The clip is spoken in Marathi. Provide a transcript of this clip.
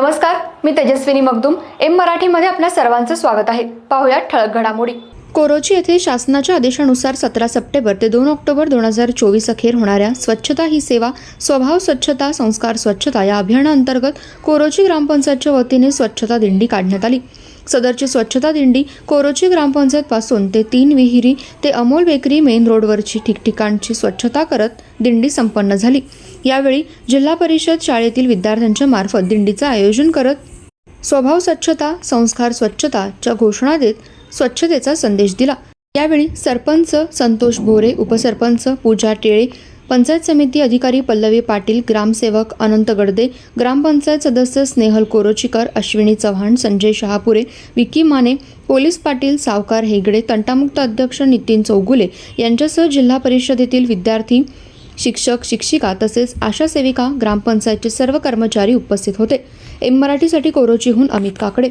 नमस्कार मी तेजस्विनी मगदुम. एम मराठीमध्ये आपल्या सर्वांचं स्वागत आहे. पाहुयात ठळक घडामोडी. कोरोची येथे शासनाच्या आदेशानुसार सतरा सप्टेंबर ते दोन ऑक्टोबर दोन हजार चोवीस अखेर होणाऱ्या स्वच्छता ही सेवा स्वभाव स्वच्छता संस्कार स्वच्छता या अभियानाअंतर्गत कोरोची ग्रामपंचायतच्या वतीने स्वच्छता दिंडी काढण्यात आली. सदरची स्वच्छता दिंडी कोरोची ग्रामपंचायत पासून ते तीन विहिरी ते अमोल बेकरी मेन रोडवरची ठिकठिकाणची स्वच्छता करत दिंडी संपन्न झाली. यावेळी जिल्हा परिषद शाळेतील विद्यार्थ्यांच्या मार्फत दिंडीचं आयोजन करत स्वभाव स्वच्छता संस्कार स्वच्छताच्या घोषणा देत स्वच्छतेचा संदेश दिला. यावेळी सरपंच संतोष भोरे उपसरपंच पूजा टेळे पंचायत समिती अधिकारी पल्लवी पाटील ग्रामसेवक अनंत गडदे ग्रामपंचायत सदस्य स्नेहल कोरोचीकर अश्विनी चव्हाण संजय शहापुरे विकी माने पोलीस पाटील सावकार हेगडे तंटामुक्त अध्यक्ष नितीन चौगुले यांच्यासह जिल्हा परिषदेतील विद्यार्थी शिक्षक शिक्षिका तसेच आशा सेविका ग्रामपंचायतचे सर्व कर्मचारी उपस्थित होते. एम मराठीसाठी कोरोचीहून अमित काकडे.